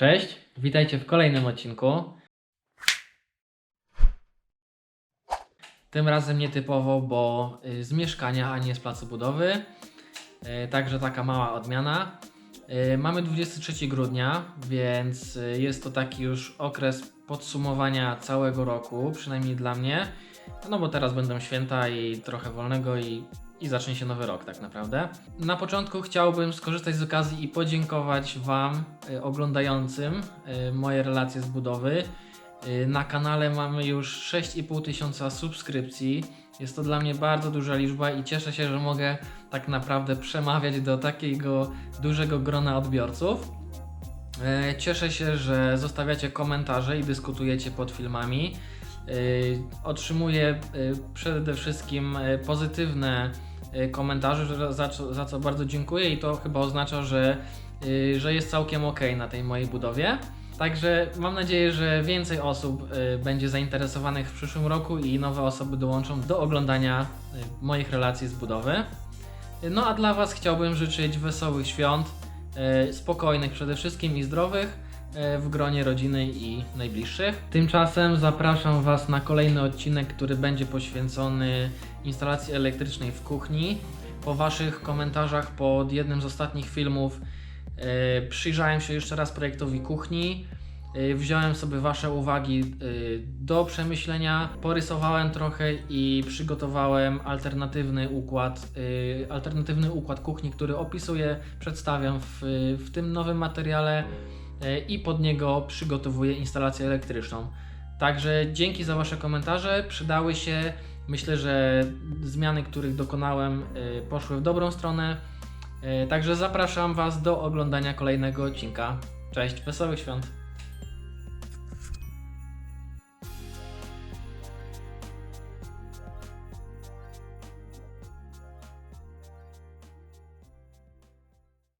Cześć, witajcie w kolejnym odcinku. Tym razem nietypowo, bo y, z mieszkania, a nie z placu budowy. Y, Także taka mała odmiana. Y, Mamy 23 grudnia, więc jest to taki już okres podsumowania całego roku, przynajmniej dla mnie. No bo teraz będą święta i trochę wolnego i, i zacznie się nowy rok tak naprawdę. Na początku chciałbym skorzystać z okazji i podziękować Wam y, oglądającym y, moje relacje z budowy. Y, Na kanale mamy już 6,5 tysiąca subskrypcji. Jest to dla mnie bardzo duża liczba i cieszę się, że mogę tak naprawdę przemawiać do takiego dużego grona odbiorców. Cieszę się, że zostawiacie komentarze i dyskutujecie pod filmami. Otrzymuję przede wszystkim pozytywne komentarze, że- za, co- za co bardzo dziękuję i to chyba oznacza, że, e, że jest całkiem ok na tej mojej budowie. Także mam nadzieję, że więcej osób e, będzie zainteresowanych w przyszłym roku i nowe osoby dołączą do oglądania moich relacji z budowy. No a dla Was chciałbym życzyć wesołych świąt, spokojnych przede wszystkim i zdrowych w gronie rodziny i najbliższych. Tymczasem zapraszam Was na kolejny odcinek, który będzie poświęcony instalacji elektrycznej w kuchni. Po Waszych komentarzach pod jednym z ostatnich filmów e, przyjrzałem się jeszcze raz projektowi kuchni. E, Wziąłem sobie Wasze uwagi e, do przemyślenia, porysowałem trochę i przygotowałem alternatywny układ, e, alternatywny układ kuchni, który opisuję, przedstawiam w, w tym nowym materiale e, i pod niego przygotowuję instalację elektryczną. Także dzięki za Wasze komentarze, przydały się. Myślę, że zmiany, których dokonałem, e, poszły w dobrą stronę. E, Także zapraszam Was do oglądania kolejnego odcinka. Cześć, wesołych świąt!